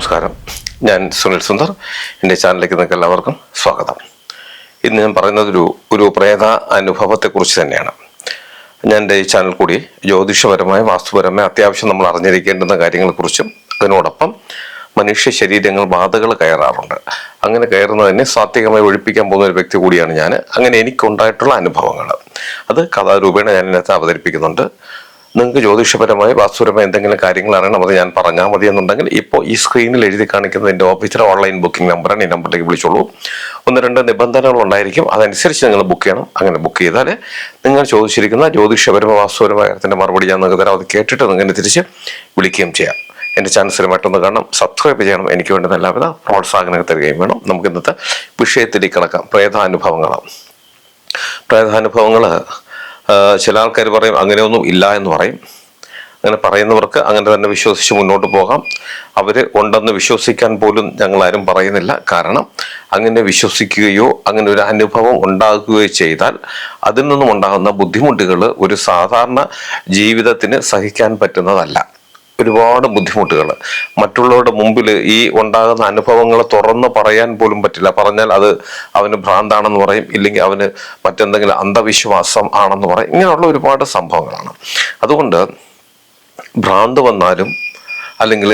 നമസ്കാരം. ഞാൻ സുനിൽ സുന്ദർ. എന്റെ ചാനലിലേക്ക് നിങ്ങൾക്ക് എല്ലാവർക്കും സ്വാഗതം. ഇന്ന് ഞാൻ പറയുന്നത് ഒരു ഒരു പ്രേത അനുഭവത്തെക്കുറിച്ച് തന്നെയാണ്. ഞാൻ എന്റെ ഈ ചാനൽ കൂടി ജ്യോതിഷപരമായ വാസ്തുപരമായ അത്യാവശ്യം നമ്മൾ അറിഞ്ഞിരിക്കേണ്ടുന്ന കാര്യങ്ങളെക്കുറിച്ചും അതിനോടൊപ്പം മനുഷ്യ ശരീരങ്ങൾ ബാധകൾ കയറാറുണ്ട്. അങ്ങനെ കയറുന്നതിനെ സാത്വികമായി ഒഴിപ്പിക്കാൻ പോകുന്ന ഒരു വ്യക്തി കൂടിയാണ് ഞാൻ. അങ്ങനെ എനിക്കുണ്ടായിട്ടുള്ള അനുഭവങ്ങൾ. അത് കഥാരൂപേണ ഞാൻ ഇതിനകത്ത് അവതരിപ്പിക്കുന്നുണ്ട്. നിങ്ങൾക്ക് ജ്യോതിഷപരമായി വാസ്തുപരമായി എന്തെങ്കിലും കാര്യങ്ങൾ അറിയണം അത് ഞാൻ പറഞ്ഞാൽ മതി എന്നുണ്ടെങ്കിൽ ഇപ്പോൾ ഈ സ്ക്രീനിൽ എഴുതി കാണിക്കുന്ന എന്റെ ഓഫീസിലെ ഓൺലൈൻ ബുക്കിംഗ് നമ്പറാണ് ഈ നമ്പറിലേക്ക് വിളിച്ചോളൂ. ഒന്ന് രണ്ട് നിബന്ധനകൾ ഉണ്ടായിരിക്കും. അതനുസരിച്ച് നിങ്ങൾ ബുക്ക് ചെയ്യണം. അങ്ങനെ ബുക്ക് ചെയ്താൽ നിങ്ങൾ ചോദിച്ചിരിക്കുന്ന ജ്യോതിഷപരമായ വാസ്തുപരമായ കാര്യത്തിന്റെ മറുപടി ഞാൻ നിങ്ങൾക്ക് തരാം. അത് കേട്ടിട്ട് നിങ്ങൾ തിരിച്ച് വിളിക്കുകയും ചെയ്യാം. എന്റെ ചാനൽസിൽ മറ്റൊന്ന് കാണണം. സബ്സ്ക്രൈബ് ചെയ്യണം. എനിക്ക് വേണ്ടുന്ന എല്ലാവിധ പ്രോത്സാഹനങ്ങൾ തരികയും വേണം. നമുക്ക് ഇന്നത്തെ വിഷയത്തിലേക്ക് കിടക്കാം. പ്രേതാനുഭവങ്ങളാണ്. പ്രേതാനുഭവങ്ങൾ ചില ആൾക്കാർ പറയും അങ്ങനെയൊന്നും ഇല്ല എന്ന് പറയും. അങ്ങനെ പറയുന്നവർക്ക് അങ്ങനെ തന്നെ വിശ്വസിച്ച് മുന്നോട്ട് പോകാം. അവർ ഉണ്ടെന്ന് വിശ്വസിക്കാൻ പോലും ഞങ്ങളാരും പറയുന്നില്ല. കാരണം അങ്ങനെ വിശ്വസിക്കുകയോ അങ്ങനെ ഒരു അനുഭവം ഉണ്ടാകുകയോ ചെയ്താൽ അതിൽ നിന്നും ഉണ്ടാകുന്ന ബുദ്ധിമുട്ടുകൾ ഒരു സാധാരണ ജീവിതത്തിന് സഹിക്കാൻ പറ്റുന്നതല്ല. ഒരുപാട് ബുദ്ധിമുട്ടുകൾ. മറ്റുള്ളവരുടെ മുമ്പിൽ ഈ ഉണ്ടാകുന്ന അനുഭവങ്ങൾ തുറന്ന് പറയാൻ പോലും പറ്റില്ല. പറഞ്ഞാൽ അത് അവന് ഭ്രാന്താണെന്ന് പറയും ഇല്ലെങ്കിൽ അവന് മറ്റെന്തെങ്കിലും അന്ധവിശ്വാസം ആണെന്ന് പറയും. ഇങ്ങനെയുള്ള ഒരുപാട് സംഭവങ്ങളാണ്. അതുകൊണ്ട് ഭ്രാന്ത് വന്നാലും അല്ലെങ്കിൽ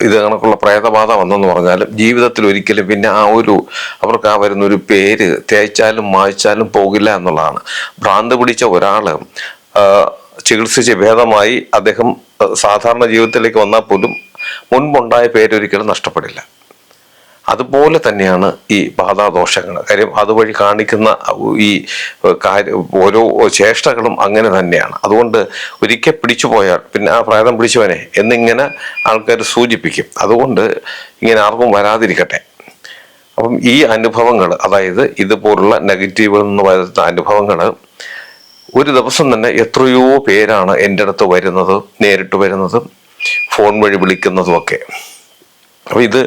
ഇത് കണക്കുള്ള പ്രേതബാധ വന്നെന്ന് പറഞ്ഞാലും ജീവിതത്തിൽ ഒരിക്കലും പിന്നെ ആ ഒരു അവർക്ക് ആ വരുന്ന ഒരു പേര് തേച്ചാലും മായ്ച്ചാലും പോകില്ല എന്നുള്ളതാണ്. ഭ്രാന്ത് പിടിച്ച ഒരാൾ ചികിത്സിച്ച് ഭേദമായി അദ്ദേഹം സാധാരണ ജീവിതത്തിലേക്ക് വന്നാൽ പോലും മുൻപുണ്ടായ പേരൊരിക്കലും നഷ്ടപ്പെടില്ല. അതുപോലെ തന്നെയാണ് ഈ ബാധാദോഷങ്ങൾ. കാര്യം അതുവഴി കാണിക്കുന്ന ഈ ഓരോ ചേഷ്ടകളും അങ്ങനെ തന്നെയാണ്. അതുകൊണ്ട് ഒരിക്കൽ പിടിച്ചു പോയാൽ പിന്നെ ആ പ്രേതം പിടിച്ചവനെ എന്നിങ്ങനെ ആൾക്കാർ സൂചിപ്പിക്കും. അതുകൊണ്ട് ഇങ്ങനെ ആർക്കും വരാതിരിക്കട്ടെ. അപ്പം ഈ അനുഭവങ്ങൾ അതായത് ഇതുപോലുള്ള നെഗറ്റീവ് നിന്ന് വരുന്ന അനുഭവങ്ങൾ ഒരു ദിവസം തന്നെ എത്രയോ പേരാണ് എന്റെ അടുത്ത് വരുന്നത് നേരിട്ട് വരുന്നത് ഫോൺ വഴി വിളിക്കുന്നതും ഒക്കെ അപ്പൊ ഇത്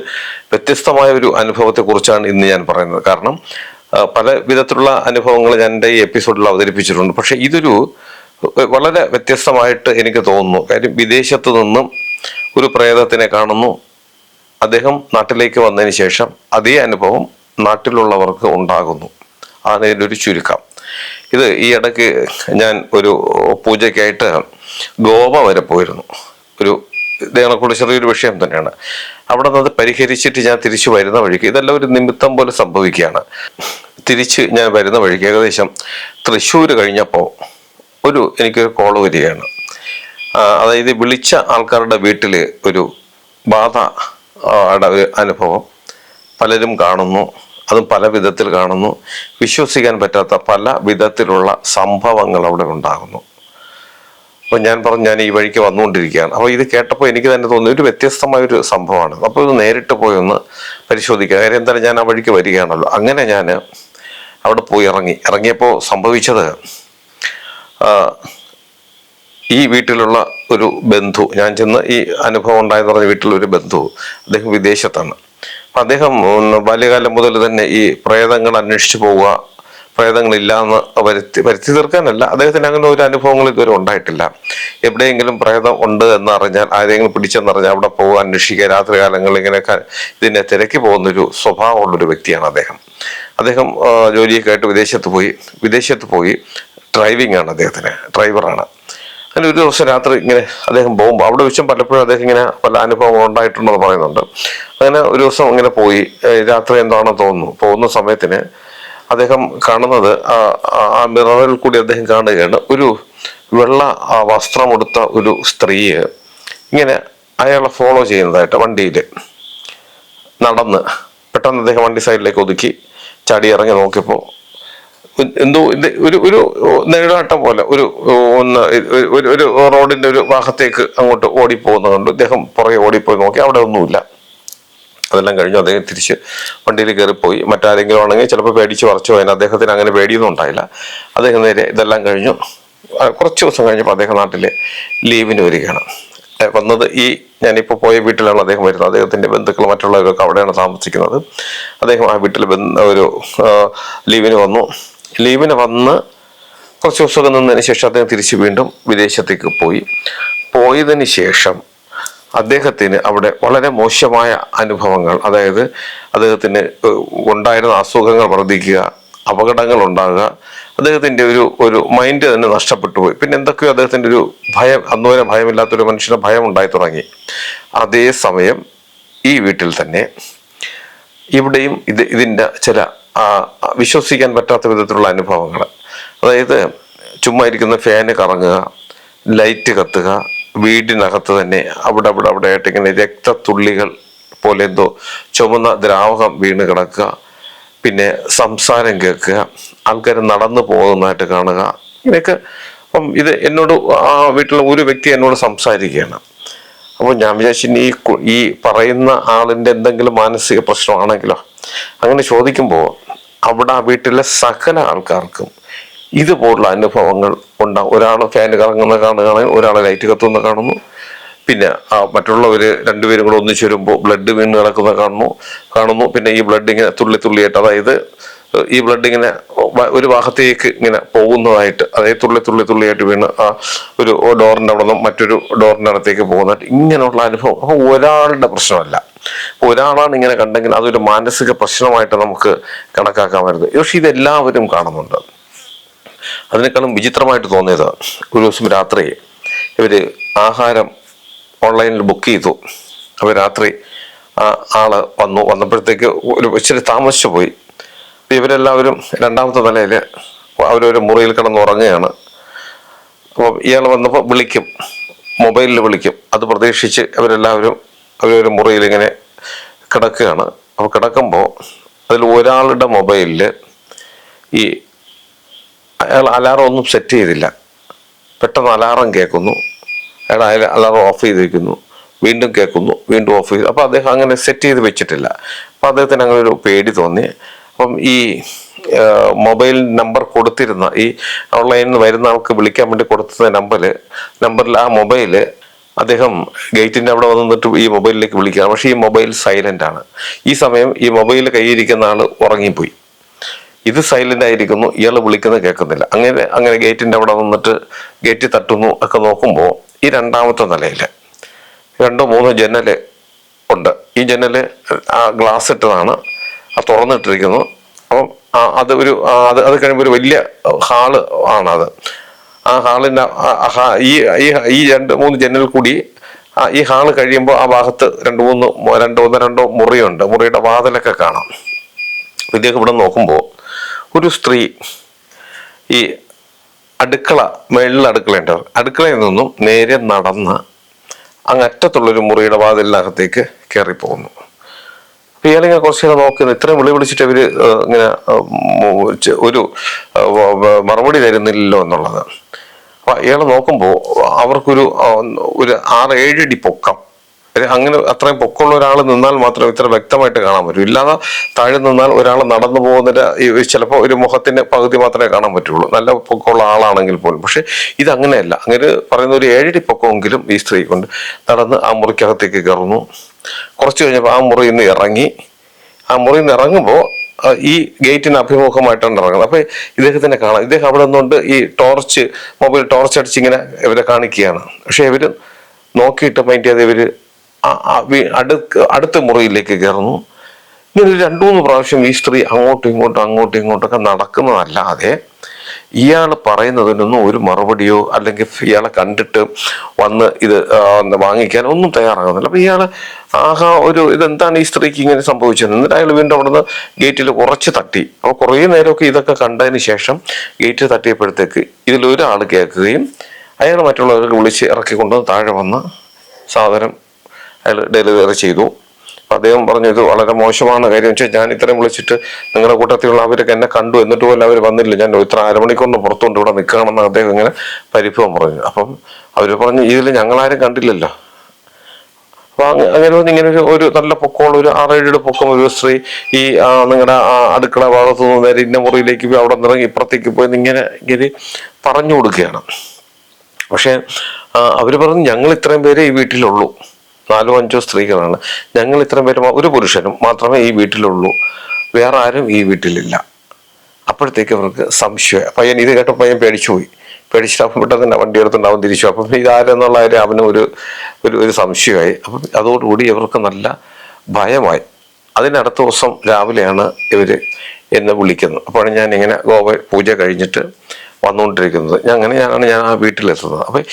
വ്യത്യസ്തമായ ഒരു അനുഭവത്തെക്കുറിച്ചാണ് ഇന്ന് ഞാൻ പറയുന്നത്. കാരണം പല വിധത്തിലുള്ള അനുഭവങ്ങൾ ഞാൻ എന്റെ ഈ എപ്പിസോഡിൽ അവതരിപ്പിച്ചിട്ടുണ്ട്. പക്ഷേ ഇതൊരു വളരെ വ്യത്യസ്തമായിട്ട് എനിക്ക് തോന്നുന്നു. കാര്യം വിദേശത്ത് നിന്നും ഒരു പ്രേതത്തിനെ കാണുന്നു. അദ്ദേഹം നാട്ടിലേക്ക് വന്നതിന് ശേഷം അതേ അനുഭവം നാട്ടിലുള്ളവർക്ക് ഉണ്ടാകുന്നു. അതാണ് ഒരു ചുരുക്കം. ഇത് ഈ ഇടയ്ക്ക് ഞാൻ ഒരു പൂജയ്ക്കായിട്ട് ഗോവ വരെ പോയിരുന്നു. ഒരു ഇതേക്കുള്ള ചെറിയൊരു വിഷയം തന്നെയാണ്. അവിടെ നിന്ന് അത് പരിഹരിച്ചിട്ട് ഞാൻ തിരിച്ചു വരുന്ന വഴിക്ക് ഇതെല്ലാം ഒരു നിമിത്തം പോലെ സംഭവിക്കുകയാണ്. തിരിച്ച് ഞാൻ വരുന്ന വഴിക്ക് ഏകദേശം തൃശ്ശൂർ കഴിഞ്ഞപ്പോൾ ഒരു എനിക്കൊരു കോൾ വരികയാണ്. അതായത് വിളിച്ച ആൾക്കാരുടെ വീട്ടിൽ ഒരു ബാധ ഒരു അനുഭവം പലരും കാണുന്നു. അതും പല വിധത്തിൽ കാണുന്നു. വിശ്വസിക്കാൻ പറ്റാത്ത പല വിധത്തിലുള്ള സംഭവങ്ങൾ അവിടെ ഉണ്ടാകുന്നു. അപ്പോൾ ഞാൻ പറഞ്ഞു ഞാൻ ഈ വഴിക്ക് വന്നുകൊണ്ടിരിക്കുകയാണ്. അപ്പോൾ ഇത് കേട്ടപ്പോൾ എനിക്ക് തന്നെ തോന്നി ഒരു വ്യത്യസ്തമായ ഒരു സംഭവമാണ്. അപ്പോൾ ഇത് നേരിട്ട് പോയി ഒന്ന് പരിശോധിക്കുക കാര്യം എന്തായാലും ഞാൻ ആ വഴിക്ക് വരികയാണല്ലോ. അങ്ങനെ ഞാൻ അവിടെ പോയി ഇറങ്ങി. ഇറങ്ങിയപ്പോൾ സംഭവിച്ചത് ഈ വീട്ടിലുള്ള ഒരു ബന്ധു ഞാൻ ചെന്ന് ഈ അനുഭവം ഉണ്ടായെന്ന് പറഞ്ഞ വീട്ടിലൊരു ബന്ധു അദ്ദേഹം വിദേശത്താണ്. അദ്ദേഹം ബാല്യകാലം മുതൽ തന്നെ ഈ പ്രേതങ്ങൾ അന്വേഷിച്ചു പോവുക പ്രേതങ്ങളില്ല എന്ന് വരുത്തി വരുത്തി തീർക്കാനല്ല. അദ്ദേഹത്തിന് അങ്ങനെ ഒരു അനുഭവങ്ങൾ ഇതുവരെ ഉണ്ടായിട്ടില്ല. എവിടെയെങ്കിലും പ്രേതം ഉണ്ട് എന്ന് അറിഞ്ഞാൽ ആരെങ്കിലും പിടിച്ചെന്നറിഞ്ഞാൽ അവിടെ പോകുക അന്വേഷിക്കുക. രാത്രികാലങ്ങളിൽ ഇങ്ങനെ ഇങ്ങനെയൊക്കെ ഇതിനെ തിരക്കി പോകുന്നൊരു സ്വഭാവമുള്ളൊരു വ്യക്തിയാണ് അദ്ദേഹം. അദ്ദേഹം ജോലിയൊക്കെ ആയിട്ട് വിദേശത്ത് പോയി. വിദേശത്ത് പോയി. ഡ്രൈവിംഗ് ആണ് അദ്ദേഹത്തിന്. ഡ്രൈവറാണ്. അങ്ങനെ ഒരു ദിവസം രാത്രി ഇങ്ങനെ അദ്ദേഹം പോകുമ്പോൾ അവിടെ വെച്ചും പലപ്പോഴും അദ്ദേഹം ഇങ്ങനെ പല അനുഭവങ്ങൾ ഉണ്ടായിട്ടുണ്ടെന്ന് പറയുന്നുണ്ട്. അങ്ങനെ ഒരു ദിവസം ഇങ്ങനെ പോയി രാത്രി എന്താണെന്ന് തോന്നുന്നു. പോകുന്ന സമയത്തിന് അദ്ദേഹം കാണുന്നത് ആ- മിററിൽ കൂടി അദ്ദേഹം കാണുകയാണ്. ഒരു വെള്ള വസ്ത്രമുടുത്ത ഒരു സ്ത്രീയെ ഇങ്ങനെ അയാളെ ഫോളോ ചെയ്യുന്നതായിട്ട് വണ്ടിയിൽ നടന്ന് പെട്ടെന്ന് അദ്ദേഹം വണ്ടി സൈഡിലേക്ക് ഒതുക്കി ചാടി ഇറങ്ങി നോക്കിയപ്പോൾ എന്തോ ഒരു ഒരു നെടുനാട്ടം പോലെ ഒരു ഒന്ന് ഒരു റോഡിന്റെ ഒരു ഭാഗത്തേക്ക് അങ്ങോട്ട് ഓടിപ്പോകുന്നത് കണ്ടു. അദ്ദേഹം പുറകെ ഓടിപ്പോയി നോക്കി. അവിടെ ഒന്നുമില്ല. അതെല്ലാം കഴിഞ്ഞു. അദ്ദേഹം തിരിച്ച് വണ്ടിയിൽ കയറിപ്പോയി. മറ്റാരെങ്കിലും ആണെങ്കിൽ ചിലപ്പോൾ പേടിച്ച് വറച്ചു പോയാൽ അദ്ദേഹത്തിന് അങ്ങനെ പേടിയൊന്നും ഉണ്ടായില്ല. അദ്ദേഹം നേരെ ഇതെല്ലാം കഴിഞ്ഞു. കുറച്ച് ദിവസം കഴിഞ്ഞപ്പോൾ അദ്ദേഹം നാട്ടിൽ ലീവിന് വരികയാണ്. വന്നത് ഈ ഞാനിപ്പോൾ പോയ വീട്ടിലാണ് അദ്ദേഹം വരുന്നത്. അദ്ദേഹത്തിന്റെ ബന്ധുക്കൾ മറ്റുള്ളവരൊക്കെ അവിടെയാണ് താമസിക്കുന്നത്. അദ്ദേഹം ആ വീട്ടിൽ ഒരു ലീവിന് വന്നു. ലീവിന് വന്ന് കുറച്ച് ദിവസമൊക്കെ നിന്നതിന് ശേഷം അദ്ദേഹം തിരിച്ച് വീണ്ടും വിദേശത്തേക്ക് പോയി. പോയതിന് ശേഷം അദ്ദേഹത്തിന് അവിടെ വളരെ മോശമായ അനുഭവങ്ങൾ അതായത് അദ്ദേഹത്തിന് ഉണ്ടായിരുന്ന അസുഖങ്ങൾ വർദ്ധിക്കുക അപകടങ്ങൾ ഉണ്ടാകുക അദ്ദേഹത്തിന്റെ ഒരു ഒരു മൈൻഡ് തന്നെ നഷ്ടപ്പെട്ടു പോയി. പിന്നെ എന്തൊക്കെയോ അദ്ദേഹത്തിന്റെ ഒരു ഭയം അന്നുവരെ ഭയമില്ലാത്തൊരു മനുഷ്യന് ഭയം ഉണ്ടായി തുടങ്ങി. അതേസമയം ഈ വീട്ടിൽ തന്നെ ഇവിടെയും ഇത് ഇതിന്റെ ചില വിശ്വസിക്കാൻ പറ്റാത്ത വിധത്തിലുള്ള അനുഭവങ്ങൾ. അതായത് ചുമ്മാ ഇരിക്കുന്ന ഫാന് കറങ്ങുക ലൈറ്റ് കത്തുക വീടിനകത്ത് തന്നെ അവിടെ അവിടെ അവിടെ ആയിട്ട് ഇങ്ങനെ രക്തത്തുള്ളികൾ പോലെ എന്തോ ചുമന്ന ദ്രാവകം വീണ് കിടക്കുക പിന്നെ സംസാരം കേൾക്കുക ആൾക്കാർ നടന്നു പോകുന്നതായിട്ട് കാണുക ഇങ്ങനെയൊക്കെ. അപ്പം ഇത് എന്നോട് ആ വീട്ടിലെ ഒരു വ്യക്തി എന്നോട് സംസാരിക്കുകയാണ്. അപ്പോൾ ഞാൻ വിചാരിച്ചു ഈ ഈ പറയുന്ന ആളിന്റെ എന്തെങ്കിലും മാനസിക പ്രശ്നമാണെങ്കിലോ അങ്ങനെ ചോദിക്കുമ്പോൾ അവിടെ ആ വീട്ടിലെ സകല ആൾക്കാർക്കും ഇതുപോലുള്ള അനുഭവങ്ങൾ ഉണ്ടാവും ഒരാൾ ഫാൻ കറങ്ങുന്ന കാണുകയാണെങ്കിൽ ഒരാൾ ലൈറ്റ് കത്തുന്ന കാണുന്നു. പിന്നെ ആ മറ്റുള്ളവര് രണ്ടുപേരും കൂടെ ഒന്നിച്ചു വരുമ്പോൾ ബ്ലഡ് വീണ് കിടക്കുന്ന കാണുന്നു കാണുന്നു. പിന്നെ ഈ ബ്ലഡ് ഇങ്ങനെ തുള്ളി തുള്ളിയായിട്ട് അതായത് ഈ ബ്ലഡ് ഇങ്ങനെ ഒരു ഭാഗത്തേക്ക് ഇങ്ങനെ പോകുന്നതായിട്ട് അതായത് തുള്ളി തുള്ളി തുള്ളിയായിട്ട് വീണ് ആ ഒരു ഡോറിന്റെ അവിടെ നിന്നും മറ്റൊരു ഡോറിന്റെ അടുത്തേക്ക് പോകുന്നതായിട്ട് ഇങ്ങനെയുള്ള അനുഭവം. ഒരാളുടെ പ്രശ്നമല്ല. അപ്പൊ ഒരാളാണ് ഇങ്ങനെ കണ്ടെങ്കിൽ അതൊരു മാനസിക പ്രശ്നമായിട്ട് നമുക്ക് കണക്കാക്കാൻ വരുന്നത് പക്ഷെ ഇതെല്ലാവരും കാണുന്നുണ്ട്. അതിനേക്കാളും വിചിത്രമായിട്ട് തോന്നിയത് ഒരു ദിവസം രാത്രി ഇവർ ആഹാരം ഓൺലൈനിൽ ബുക്ക് ചെയ്തു. അപ്പോൾ രാത്രി ആ ആൾ വന്നു. വന്നപ്പോഴത്തേക്ക് ഒരു ഇച്ചിരി താമസിച്ചു പോയി. ഇവരെല്ലാവരും രണ്ടാമത്തെ നിലയിൽ അവരൊരു മുറിയിൽ കിടന്ന് ഉറങ്ങുകയാണ്. അപ്പോൾ ഇയാൾ വന്നപ്പോൾ വിളിക്കും. മൊബൈലിൽ വിളിക്കും. അത് പ്രതീക്ഷിച്ച് അവരെല്ലാവരും അവരൊരു മുറിയിൽ ഇങ്ങനെ കിടക്കുകയാണ്. അപ്പോൾ കിടക്കുമ്പോൾ അതിൽ ഒരാളുടെ മൊബൈലിൽ ഈ അയാൾ അലാറം ഒന്നും സെറ്റ് ചെയ്തില്ല. പെട്ടെന്ന് അലാറം കേൾക്കുന്നു. അയാൾ അയാൾ അലാറം ഓഫ് ചെയ്തിരിക്കുന്നു. വീണ്ടും കേൾക്കുന്നു. വീണ്ടും ഓഫ് ചെയ്തു. അപ്പോൾ അദ്ദേഹം അങ്ങനെ സെറ്റ് ചെയ്ത് വെച്ചിട്ടില്ല. അപ്പോൾ അദ്ദേഹത്തിന് അങ്ങനെ ഒരു പേടി തോന്നി. അപ്പം ഈ മൊബൈൽ നമ്പർ കൊടുത്തിരുന്ന ഈ ഓൺലൈനിൽ നിന്ന് വരുന്ന ആൾക്ക് വിളിക്കാൻ വേണ്ടി കൊടുത്ത നമ്പറിൽ നമ്പറിൽ ആ മൊബൈൽ അദ്ദേഹം ഗേറ്റിന്റെ അവിടെ വന്ന് നിന്നിട്ട് ഈ മൊബൈലിലേക്ക് വിളിക്കുകയാണ്. പക്ഷേ ഈ മൊബൈൽ സൈലന്റ് ആണ്. ഈ സമയം ഈ മൊബൈൽ കൈയിരിക്കുന്ന ആൾ ഉറങ്ങിപ്പോയി. ഇത് സൈലന്റ് ആയിരിക്കുന്നു. ഇയാൾ വിളിക്കുന്നത് കേൾക്കുന്നില്ല. അങ്ങനെ അങ്ങനെ ഗേറ്റിന്റെ അവിടെ വന്നിട്ട് ഗേറ്റ് തട്ടുന്നു ഒക്കെ നോക്കുമ്പോൾ ഈ രണ്ടാമത്തെ നിലയിൽ രണ്ടോ മൂന്നോ ജനൽ ഉണ്ട്. ഈ ജനൽ ആ ഗ്ലാസ് ഇട്ടതാണ്. ആ തുറന്നിട്ടിരിക്കുന്നു. അപ്പം അത് ഒരു അത് അത് കഴിയുമ്പോൾ ഒരു വലിയ ഹാൾ ആണത് ആ ഹാളിന്റെ ആ- ആ ഹാ- ഈ ഈ രണ്ട് മൂന്ന് ജനൽ കൂടി ഈ ഹാൾ കഴിയുമ്പോൾ ആ ഭാഗത്ത് രണ്ട് മൂന്ന് രണ്ട് ഒന്ന് രണ്ടോ മുറിയുണ്ട്. മുറിയുടെ വാതിലൊക്കെ കാണാം. ഇദ്ദേഹം ഇവിടെ നോക്കുമ്പോൾ ഒരു സ്ത്രീ ഈ അടുക്കള മേളിൽ അടുക്കളയുണ്ട് അടുക്കളയിൽ നിന്നും നേരെ നടന്ന് അങ്ങറ്റത്തുള്ളൊരു മുറിയുടെ വാതിലിനകത്തേക്ക് കയറിപ്പോകുന്നു. അപ്പോൾ അപ്പൊ ഇയാളിങ്ങനെ കുറച്ച് നോക്കുന്നു. ഇത്രയും വിളി വിളിച്ചിട്ട് ഇവർ ഇങ്ങനെ ഒരു മറുപടി തരുന്നില്ലല്ലോ എന്നുള്ളത്. ഇയാൾ നോക്കുമ്പോൾ അവർക്കൊരു ഒരു ആറ് ഏഴടി പൊക്കം. അങ്ങനെ അത്രയും പൊക്കമുള്ള ഒരാൾ നിന്നാൽ മാത്രമേ ഇത്ര വ്യക്തമായിട്ട് കാണാൻ പറ്റൂ. ഇല്ലാതെ താഴെ നിന്നാൽ ഒരാൾ നടന്നു പോകുന്നതിന്റെ ചിലപ്പോൾ ഒരു മുഖത്തിന്റെ പകുതി മാത്രമേ കാണാൻ പറ്റുള്ളൂ. നല്ല പൊക്കമുള്ള ആളാണെങ്കിൽ പോലും. പക്ഷെ ഇത് അങ്ങനെയല്ല അങ്ങനെ പറയുന്ന ഒരു ഏഴടി പൊക്കമെങ്കിലും ഈ സ്ത്രീ കൊണ്ട് നടന്ന് ആ മുറിക്കകത്തേക്ക് കയറുന്നു. കുറച്ച് കഴിഞ്ഞപ്പോൾ ആ മുറിയിൽ നിന്ന് ഇറങ്ങി. ആ മുറിയിൽ നിന്ന് ഇറങ്ങുമ്പോൾ ഈ ഗേറ്റിന് അഭിമുഖമായിട്ടാണ് ഇറങ്ങുന്നത് അപ്പൊ ഇദ്ദേഹത്തിനെ കാണാം. ഇദ്ദേഹം അവിടെ നിന്നുകൊണ്ട് ഈ ടോർച്ച് മൊബൈൽ ടോർച്ച് അടിച്ച് ഇങ്ങനെ ഇവരെ കാണിക്കുകയാണ്. പക്ഷെ ഇവർ നോക്കിയിട്ട് മൈൻഡ് ചെയ്ത് ഇവർ അടുക്ക് അടുത്ത മുറിയിലേക്ക് കയറുന്നു. ഇങ്ങനെ രണ്ടു മൂന്ന് പ്രാവശ്യം ഈ സ്ത്രീ അങ്ങോട്ടും ഇങ്ങോട്ടും അങ്ങോട്ടും ഇങ്ങോട്ടൊക്കെ നടക്കുന്നതല്ലാതെ ഇയാൾ പറയുന്നതിനൊന്നും ഒരു മറുപടിയോ അല്ലെങ്കിൽ ഇയാളെ കണ്ടിട്ട് വന്ന് ഇത് വാങ്ങിക്കാൻ ഒന്നും തയ്യാറാകുന്നില്ല. അപ്പൊ ഇയാൾ ആഹാ ഒരു ഇതെന്താണ് ഈ സ്ത്രീക്ക് ഇങ്ങനെ സംഭവിച്ചത്? എന്നിട്ട് അയാൾ വീണ്ടും അവിടുന്ന് ഗേറ്റിൽ കുറച്ച് തട്ടി. അപ്പോൾ കുറേ നേരമൊക്കെ ഇതൊക്കെ കണ്ടതിന് ശേഷം ഗേറ്റ് തട്ടിയപ്പോഴത്തേക്ക് ഇതിൽ ഒരാൾ കേൾക്കുകയും അയാൾ മറ്റുള്ളവർക്ക് വിളിച്ച് ഇറക്കിക്കൊണ്ടുവന്ന് താഴെ വന്ന് സാധനം അയാൾ ഡെലിവറി ചെയ്തു. അദ്ദേഹം പറഞ്ഞു ഇത് വളരെ മോശമാണ് കാര്യം. വെച്ചാൽ ഞാൻ ഇത്രയും വിളിച്ചിട്ട് നിങ്ങളുടെ കൂട്ടത്തിലുള്ള അവരൊക്കെ എന്നെ കണ്ടു. എന്നിട്ട് പോലും അവർ വന്നില്ല. ഞാൻ ഇത്ര അരമണിക്കൂറിന് പുറത്തുകൊണ്ട് ഇവിടെ നിൽക്കണമെന്ന് അദ്ദേഹം ഇങ്ങനെ പരിഭവം പറഞ്ഞു. അപ്പം അവർ പറഞ്ഞു ഇതിൽ ഞങ്ങളാരും കണ്ടില്ലല്ലോ. അപ്പൊ അങ്ങ- അങ്ങനെ വന്ന് ഇങ്ങനെ ഒരു ഒരു നല്ല പൊക്കമുള്ള ഒരു ആറേഴിയുടെ പൊക്കം ഒരു സ്ത്രീ ഈ നിങ്ങളുടെ അടുക്കള ഭാഗത്തു നിന്ന് നേരെ ഇന്ന മുറിയിലേക്ക് പോയി അവിടെ നിറങ്ങി ഇപ്പുറത്തേക്ക് പോയി ഇങ്ങനെ ഇങ്ങനെ പറഞ്ഞു കൊടുക്കുകയാണ്. പക്ഷെ അവർ പറഞ്ഞു ഞങ്ങൾ ഇത്രയും പേരെ ഈ വീട്ടിലുള്ളൂ. നാലോ അഞ്ചോ സ്ത്രീകളാണ്. ഞങ്ങൾ ഇത്രയും പേര് ഒരു പുരുഷനും മാത്രമേ ഈ വീട്ടിലുള്ളൂ. വേറെ ആരും ഈ വീട്ടിലില്ല. അപ്പോഴത്തേക്ക് അവർക്ക് സംശയം. പയ്യൻ ഇത് കേട്ട പയ്യൻ പേടിച്ചു പോയി. പേടിച്ചിട്ട് അപ്പം പെട്ടെന്ന് വണ്ടി എടുത്തുണ്ടാവും തിരിച്ചു. അപ്പം ഇതാരെന്നുള്ള കാര്യം അവന് ഒരു ഒരു ഒരു സംശയമായി. അപ്പം അതോടുകൂടി ഇവർക്ക് നല്ല ഭയമായി. അതിനടുത്ത ദിവസം രാവിലെയാണ് ഇവർ എന്നെ വിളിക്കുന്നത്. അപ്പോഴാണ് ഞാൻ ഇങ്ങനെ ഗോവ പൂജ കഴിഞ്ഞിട്ട് വന്നുകൊണ്ടിരിക്കുന്നത്. ഞാൻ അങ്ങനെയാണ് ഞാൻ ആ വീട്ടിലെത്തുന്നത്. അപ്പം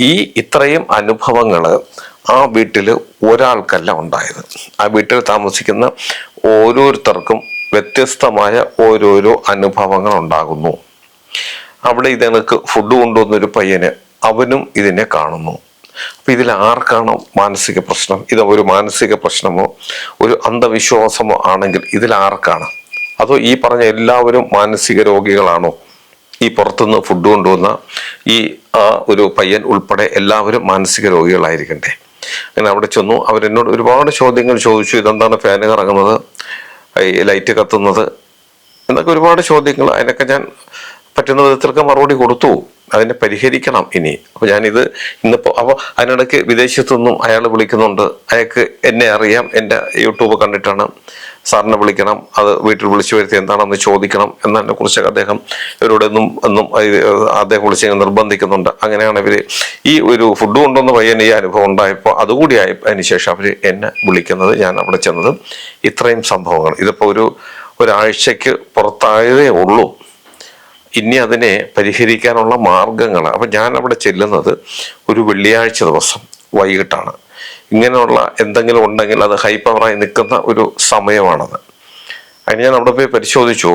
ഈ ഇത്രയും അനുഭവങ്ങൾ ആ വീട്ടിൽ ഒരാൾക്കല്ല ഉണ്ടായത്. ആ വീട്ടിൽ താമസിക്കുന്ന ഓരോരുത്തർക്കും വ്യത്യസ്തമായ ഓരോരോ അനുഭവങ്ങൾ ഉണ്ടാകുന്നു. അവിടെ ഇതെനിക്ക് ഫുഡ് കൊണ്ടുവന്നൊരു പയ്യന് അവനും ഇതിനെ കാണുന്നു. അപ്പം ഇതിൽ ആർക്കാണ് മാനസിക പ്രശ്നം? ഇത് ഒരു മാനസിക പ്രശ്നമോ ഒരു അന്ധവിശ്വാസമോ ആണെങ്കിൽ ഇതിൽ ആർക്കാണ്? അതോ ഈ പറഞ്ഞ എല്ലാവരും മാനസിക രോഗികളാണോ? ഈ പുറത്തുനിന്ന് ഫുഡ് കൊണ്ടുവന്ന ഈ ആ ഒരു പയ്യൻ ഉൾപ്പെടെ എല്ലാവരും മാനസിക രോഗികളായിരിക്കണ്ടേ? അങ്ങനെ അവിടെ ചെന്നു. അവരെന്നോട് ഒരുപാട് ചോദ്യങ്ങൾ ചോദിച്ചു. ഇതെന്താണ് ഫാന് കറങ്ങുന്നത് ലൈറ്റ് കത്തുന്നത്? എന്നൊക്കെ ഒരുപാട് ചോദ്യങ്ങൾ. അതിനൊക്കെ ഞാൻ പറ്റുന്ന വിധത്തിലൊക്കെ മറുപടി കൊടുത്തു. അതിനെ പരിഹരിക്കണം ഇനി. അപ്പോൾ ഞാനിത് ഇന്നിപ്പോൾ അപ്പോൾ അതിനിടയ്ക്ക് വിദേശത്തു നിന്നും അയാൾ വിളിക്കുന്നുണ്ട്. അയാൾക്ക് എന്നെ അറിയാം. എന്റെ യൂട്യൂബ് കണ്ടിട്ടാണ്. സാറിനെ വിളിക്കണം അത് വീട്ടിൽ വിളിച്ചു വരുത്തി എന്താണെന്ന് ചോദിക്കണം എന്നതിനെ കുറിച്ചൊക്കെ അദ്ദേഹം ഇവരോട് എന്നും എന്നും അദ്ദേഹം വിളിച്ച് നിർബന്ധിക്കുന്നുണ്ട്. അങ്ങനെയാണ് ഇവർ ഈ ഒരു ഫുഡ് കൊണ്ടുവന്ന പയ്യൻ ഈ അനുഭവം ഉണ്ടായപ്പോൾ അതുകൂടി ആയി അതിന് ശേഷം അവർ എന്നെ വിളിക്കുന്നത് ഞാൻ അവിടെ ചെന്നത് ഇത്രയും സംഭവങ്ങൾ. ഇതിപ്പോൾ ഒരു ഒരാഴ്ചക്ക് പുറത്തായതേ ഉള്ളൂ. ഇനി അതിനെ പരിഹരിക്കാനുള്ള മാർഗങ്ങൾ അപ്പം ഞാൻ അവിടെ ചെല്ലുന്നത് ഒരു വെള്ളിയാഴ്ച ദിവസം വൈകിട്ടാണ്. ഇങ്ങനെയുള്ള എന്തെങ്കിലും ഉണ്ടെങ്കിൽ അത് ഹൈ പവറായി നിൽക്കുന്ന ഒരു സമയമാണത്. അതിന് ഞാൻ അവിടെ പോയി പരിശോധിച്ചു.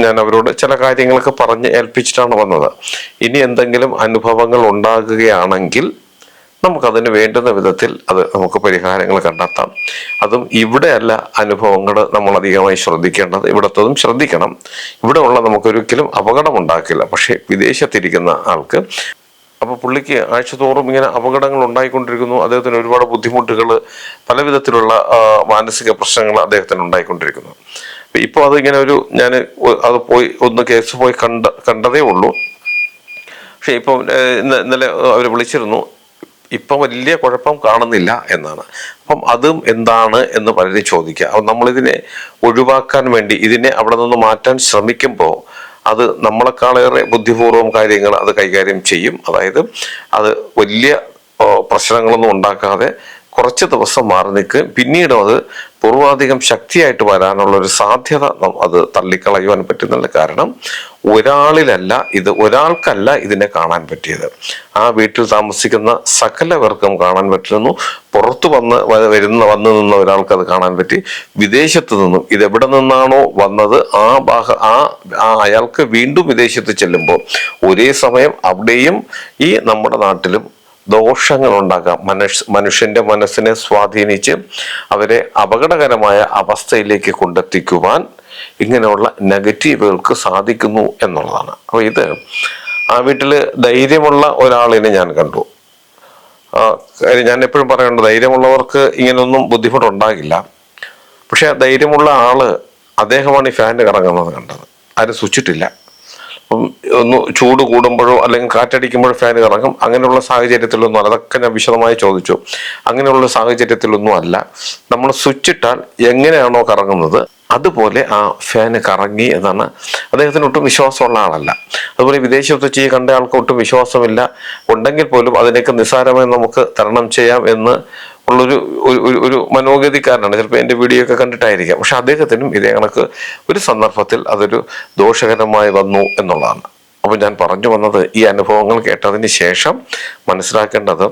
ഞാൻ അവരോട് ചില കാര്യങ്ങളൊക്കെ പറഞ്ഞ് ഏൽപ്പിച്ചിട്ടാണ് വന്നത്. ഇനി എന്തെങ്കിലും അനുഭവങ്ങൾ ഉണ്ടാകുകയാണെങ്കിൽ നമുക്കതിന് വേണ്ടുന്ന വിധത്തിൽ അത് നമുക്ക് പരിഹാരങ്ങൾ കണ്ടെത്താം. അതും ഇവിടെയല്ല അനുഭവങ്ങൾ നമ്മൾ അധികമായി ശ്രദ്ധിക്കേണ്ടത്. ഇവിടത്തതും ശ്രദ്ധിക്കണം. ഇവിടെ ഉള്ള നമുക്കൊരിക്കലും അപകടം ഉണ്ടാക്കില്ല പക്ഷേ വിദേശത്തിരിക്കുന്ന ആൾക്ക് അപ്പോൾ പുള്ളിക്ക് ആഴ്ചതോറും ഇങ്ങനെ അപകടങ്ങൾ ഉണ്ടായിക്കൊണ്ടിരിക്കുന്നു. അദ്ദേഹത്തിന് ഒരുപാട് ബുദ്ധിമുട്ടുകൾ പല വിധത്തിലുള്ള മാനസിക പ്രശ്നങ്ങൾ അദ്ദേഹത്തിന് ഉണ്ടായിക്കൊണ്ടിരിക്കുന്നു. ഇപ്പൊ ഇപ്പോൾ അതിങ്ങനെ ഒരു ഞാൻ അത് പോയി ഒന്ന് കേസ് പോയി കണ്ട കണ്ടതേ ഉള്ളൂ. പക്ഷെ ഇപ്പം ഇന്നലെ അവർ വിളിച്ചിരുന്നു. ഇപ്പം വലിയ കുഴപ്പം കാണുന്നില്ല എന്നാണ്. അപ്പം അതും എന്താണ് എന്ന് പലരും ചോദിക്കുക. അപ്പം നമ്മളിതിനെ ഒഴിവാക്കാൻ വേണ്ടി ഇതിനെ അവിടെ നിന്ന് മാറ്റാൻ ശ്രമിക്കുമ്പോൾ അത് നമ്മളെക്കാളേറെ ബുദ്ധിപൂർവം കാര്യങ്ങൾ അത് കൈകാര്യം ചെയ്യും. അതായത് അത് വലിയ പ്രശ്നങ്ങളൊന്നും ഉണ്ടാക്കാതെ കുറച്ച് ദിവസം മാറി നിൽക്കുകയും പിന്നീടും അത് പൂർവാധികം ശക്തിയായിട്ട് വരാനുള്ള ഒരു സാധ്യത അത് തള്ളിക്കളയുവാൻ പറ്റുന്നുണ്ട് കാരണം ഒരാളിലല്ല ഇത് ഒരാൾക്കല്ല ഇതിനെ കാണാൻ പറ്റിയത്. ആ വീട്ടിൽ താമസിക്കുന്ന സകലവർക്കും കാണാൻ പറ്റുന്നു. പുറത്തു വന്ന് വരുന്ന വന്നു നിന്ന ഒരാൾക്ക് അത് കാണാൻ പറ്റി. വിദേശത്ത് നിന്നും ഇതെവിടെ നിന്നാണോ വന്നത്? ആ ഭാഗ ആ അയാൾക്ക് വീണ്ടും വിദേശത്ത് ചെല്ലുമ്പോൾ ഒരേ സമയം അവിടെയും ഈ നമ്മുടെ നാട്ടിലും ദോഷങ്ങൾ ഉണ്ടാക്കാം മനുഷ്യ മനുഷ്യന്റെ മനസ്സിനെ സ്വാധീനിച്ച് അവരെ അപകടകരമായ അവസ്ഥയിലേക്ക് കൊണ്ടെത്തിക്കുവാൻ ഇങ്ങനെയുള്ള നെഗറ്റീവുകൾക്ക് സാധിക്കുന്നു എന്നുള്ളതാണ്. അപ്പോൾ ഇത് ആ വീട്ടിൽ ധൈര്യമുള്ള ഒരാളിനെ ഞാൻ കണ്ടു. ഞാൻ എപ്പോഴും പറയുന്നുണ്ട് ധൈര്യമുള്ളവർക്ക് ഇങ്ങനെയൊന്നും ബുദ്ധിമുട്ടുണ്ടാകില്ല. പക്ഷെ ധൈര്യമുള്ള ആൾ അദ്ദേഹമാണ് ഈ ഫാൻ കറങ്ങുന്നത് കണ്ടത്. ആരും സ്വിച്ചിട്ടില്ല ഒന്ന് ചൂട് കൂടുമ്പോഴോ അല്ലെങ്കിൽ കാറ്റടിക്കുമ്പോഴോ ഫാൻ കറങ്ങും. അങ്ങനെയുള്ള സാഹചര്യത്തിലൊന്നും അല്ല. അതൊക്കെ ഞാൻ വിശദമായി ചോദിച്ചു. അങ്ങനെയുള്ള സാഹചര്യത്തിലൊന്നും അല്ല. നമ്മൾ സ്വിച്ച് ഇട്ടാൽ എങ്ങനെയാണോ കറങ്ങുന്നത് അതുപോലെ ആ ഫാന് കറങ്ങി എന്നാണ് അദ്ദേഹത്തിന് ഒട്ടും വിശ്വാസമുള്ള ആളല്ല. അതുപോലെ വിദേശത്ത് ഈ കണ്ട ആൾക്ക് ഒട്ടും വിശ്വാസമില്ല. ഉണ്ടെങ്കിൽ പോലും അതിനൊക്കെ നിസ്സാരമായി നമുക്ക് തരണം ചെയ്യാം എന്ന് ഉള്ളൊരു ഒരു ഒരു- മനോഗതിക്കാരനാണ്. ചിലപ്പോൾ എന്റെ വീഡിയോ ഒക്കെ കണ്ടിട്ടായിരിക്കാം. പക്ഷെ അദ്ദേഹത്തിനും ഇതേ കണക്ക് ഒരു സന്ദർഭത്തിൽ അതൊരു ദോഷകരമായി വന്നു എന്നുള്ളതാണ്. അപ്പോൾ ഞാൻ പറഞ്ഞു വന്നത് ഈ അനുഭവങ്ങൾ കേട്ടതിന് ശേഷം മനസ്സിലാക്കേണ്ടത്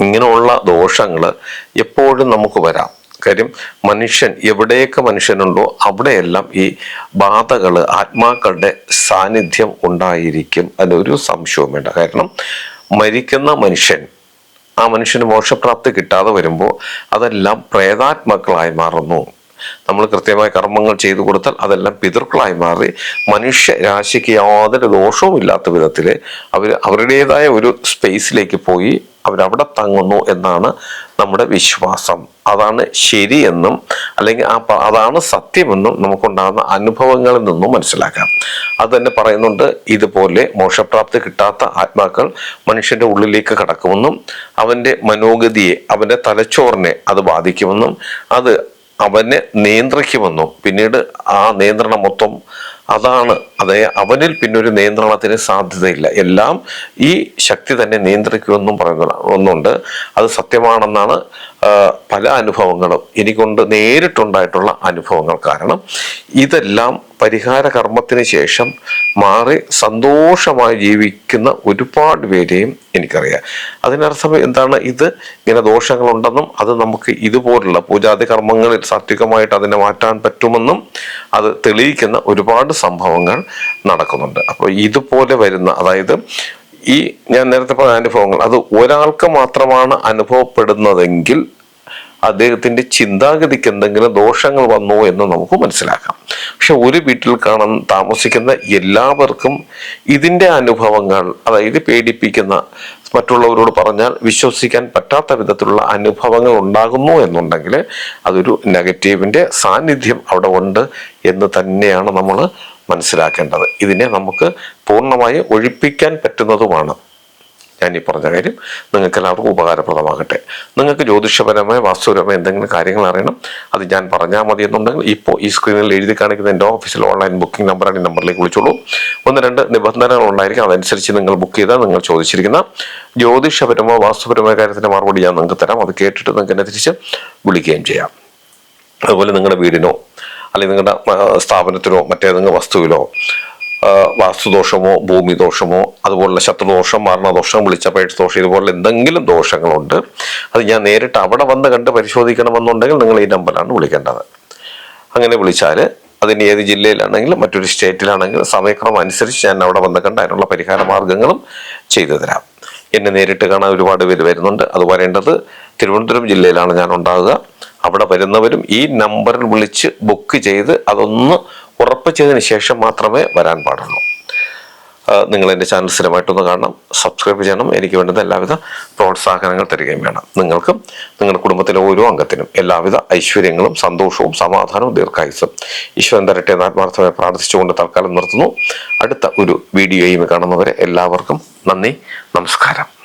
ഇങ്ങനെയുള്ള ദോഷങ്ങൾ എപ്പോഴും നമുക്ക് വരാം. കാര്യം മനുഷ്യൻ എവിടെയൊക്കെ മനുഷ്യനുണ്ടോ അവിടെയെല്ലാം ഈ ബാധകൾ ആത്മാക്കളുടെ സാന്നിധ്യം ഉണ്ടായിരിക്കും അതിനൊരു സംശയവും വേണ്ട കാരണം മരിക്കുന്ന മനുഷ്യൻ ആ മനുഷ്യന് മോക്ഷപ്രാപ്തി കിട്ടാതെ വരുമ്പോൾ അതെല്ലാം പ്രേതാത്മാക്കളായി മാറുന്നു. നമ്മൾ കൃത്യമായ കർമ്മങ്ങൾ ചെയ്തു കൊടുത്താൽ അതെല്ലാം പിതൃക്കളായി മാറി മനുഷ്യ രാശിക്ക് യാതൊരു ദോഷവും ഇല്ലാത്ത വിധത്തിൽ അവർ അവരുടേതായ ഒരു സ്പേസിലേക്ക് പോയി അവരവിടെ തങ്ങുന്നു എന്നാണ് നമ്മുടെ വിശ്വാസം. അതാണ് ശരിയെന്നും അല്ലെങ്കിൽ ആ അതാണ് സത്യമെന്നും നമുക്കുണ്ടാകുന്ന അനുഭവങ്ങളിൽ നിന്നും മനസ്സിലാക്കാം. അത് തന്നെ പറയുന്നുണ്ട് ഇതുപോലെ മോക്ഷപ്രാപ്തി കിട്ടാത്ത ആത്മാക്കൾ മനുഷ്യന്റെ ഉള്ളിലേക്ക് കടക്കുമെന്നും അവന്റെ മനോഗതിയെ അവന്റെ തലച്ചോറിനെ അത് ബാധിക്കുമെന്നും അത് അവനെ നിയന്ത്രിക്കുമെന്നും. പിന്നീട് ആ നിയന്ത്രണം മൊത്തം അതാണ് അതേ അവനിൽ പിന്നെ ഒരു നിയന്ത്രണത്തിന് സാധ്യതയില്ല. എല്ലാം ഈ ശക്തി തന്നെ നിയന്ത്രിക്കുമെന്നും പറയുന്ന ഒന്നുണ്ട്. അത് സത്യമാണെന്നാണ് പല അനുഭവങ്ങളും എനിക്കൊണ്ട് നേരിട്ടുണ്ടായിട്ടുള്ള അനുഭവങ്ങൾ. കാരണം ഇതെല്ലാം പരിഹാര കർമ്മത്തിന് ശേഷം മാറി സന്തോഷമായി ജീവിക്കുന്ന ഒരുപാട് പേരെയും എനിക്കറിയാം. അതിനർത്ഥം എന്താണ്? ഇത് ഇങ്ങനെ ദോഷങ്ങളുണ്ടെന്നും അത് നമുക്ക് ഇതുപോലുള്ള പൂജാതി കർമ്മങ്ങളിൽ സാത്വികമായിട്ട് അതിനെ മാറ്റാൻ പറ്റുമെന്നും അത് തെളിയിക്കുന്ന ഒരുപാട് സംഭവങ്ങൾ നടക്കുന്നുണ്ട്. അപ്പോൾ ഇതുപോലെ വരുന്ന അതായത് ഈ ഞാൻ നേരത്തെ പറഞ്ഞ അനുഭവങ്ങൾ അത് ഒരാൾക്ക് മാത്രമാണ് അനുഭവപ്പെടുന്നതെങ്കിൽ അദ്ദേഹത്തിന്റെ ചിന്താഗതിക്ക് എന്തെങ്കിലും ദോഷങ്ങൾ വന്നു എന്ന് നമുക്ക് മനസ്സിലാക്കാം. പക്ഷെ ഒരു വീട്ടിൽ കാണാൻ താമസിക്കുന്ന എല്ലാവർക്കും ഇതിന്റെ അനുഭവങ്ങൾ അതായത് പേടിപ്പിക്കുന്ന മറ്റുള്ളവരോട് പറഞ്ഞാൽ വിശ്വസിക്കാൻ പറ്റാത്ത വിധത്തിലുള്ള അനുഭവങ്ങൾ ഉണ്ടാകുന്നു എന്നുണ്ടെങ്കിൽ അതൊരു നെഗറ്റീവിന്റെ സാന്നിധ്യം അവിടെ ഉണ്ട് എന്ന് തന്നെയാണ് നമ്മൾ മനസ്സിലാക്കേണ്ടത്. ഇതിനെ നമുക്ക് പൂർണമായി ഒഴിപ്പിക്കാൻ പറ്റുന്നതുമാണ്. ഞാൻ ഈ പറഞ്ഞ കാര്യം നിങ്ങൾക്ക് എല്ലാവർക്കും ഉപകാരപ്രദമാകട്ടെ. നിങ്ങൾക്ക് ജ്യോതിഷപരമായ വാസ്തുപരമായ എന്തെങ്കിലും കാര്യങ്ങൾ അറിയണം അത് ഞാൻ പറഞ്ഞാൽ മതി എന്നുണ്ടെങ്കിൽ ഇപ്പോൾ ഈ സ്ക്രീനിൽ എഴുതി കാണിക്കുന്ന എന്റെ ഓഫീസിൽ ഓൺലൈൻ ബുക്കിംഗ് നമ്പറാണ് ഈ നമ്പറിലേക്ക് വിളിച്ചോളൂ. ഒന്ന് രണ്ട് നിബന്ധനകൾ ഉണ്ടായിരിക്കും അതനുസരിച്ച് നിങ്ങൾ ബുക്ക് ചെയ്താൽ നിങ്ങൾ ചോദിച്ചിരിക്കുന്ന ജ്യോതിഷപരമോ വാസ്തുപരമായ കാര്യത്തിന്റെ മറുപടി ഞാൻ നിങ്ങൾക്ക് തരാം. അത് കേട്ടിട്ട് നിങ്ങൾക്ക് എന്നെ തിരിച്ച് വിളിക്കുകയും ചെയ്യാം. അതുപോലെ നിങ്ങളുടെ വീടിനോ അല്ലെങ്കിൽ നിങ്ങളുടെ സ്ഥാപനത്തിലോ മറ്റേതെങ്കിലും വസ്തുവിലോ വാസ്തുദോഷമോ ഭൂമി ദോഷമോ അതുപോലുള്ള ശത്രുദോഷം മരണദോഷം വിളിച്ചപേക്ഷ ദോഷം ഇതുപോലുള്ള എന്തെങ്കിലും ദോഷങ്ങളുണ്ട് അത് ഞാൻ നേരിട്ട് അവിടെ വന്ന് കണ്ട് പരിശോധിക്കണമെന്നുണ്ടെങ്കിൽ നിങ്ങൾ ഈ നമ്പറിലാണ് വിളിക്കേണ്ടത്. അങ്ങനെ വിളിച്ചാൽ അതിന് ഏത് ജില്ലയിലാണെങ്കിലും മറ്റൊരു സ്റ്റേറ്റിലാണെങ്കിലും സമയക്രമം അനുസരിച്ച് ഞാൻ അവിടെ വന്ന് കണ്ട് അതിനുള്ള പരിഹാര മാർഗങ്ങളും ചെയ്തു തരാം. എന്നെ നേരിട്ട് കാണാൻ ഒരുപാട് പേര് വരുന്നുണ്ട്. അത് വരേണ്ടത് തിരുവനന്തപുരം ജില്ലയിലാണ് ഞാൻ ഉണ്ടാകുക. അവിടെ വരുന്നവരും ഈ നമ്പറിൽ വിളിച്ച് ബുക്ക് ചെയ്ത് അതൊന്ന് ഉറപ്പിച്ചതിന് ശേഷം മാത്രമേ വരാൻ പാടുള്ളൂ. നിങ്ങൾ എന്റെ ചാനൽ സ്ഥിരമായിട്ടൊന്ന് കാണണം സബ്സ്ക്രൈബ് ചെയ്യണം എനിക്ക് വേണ്ടുന്ന എല്ലാവിധ പ്രോത്സാഹനങ്ങൾ തരികയും വേണം. നിങ്ങൾക്കും നിങ്ങളുടെ കുടുംബത്തിലെ ഓരോ അംഗത്തിനും എല്ലാവിധ ഐശ്വര്യങ്ങളും സന്തോഷവും സമാധാനവും ദീർഘായുസും ഈശ്വരൻ തരട്ടെ ആത്മാർത്ഥമായി പ്രാർത്ഥിച്ചുകൊണ്ട് തൽക്കാലം നിർത്തുന്നു. അടുത്ത ഒരു വീഡിയോയും കാണുന്നവരെ എല്ലാവർക്കും നന്ദി നമസ്കാരം.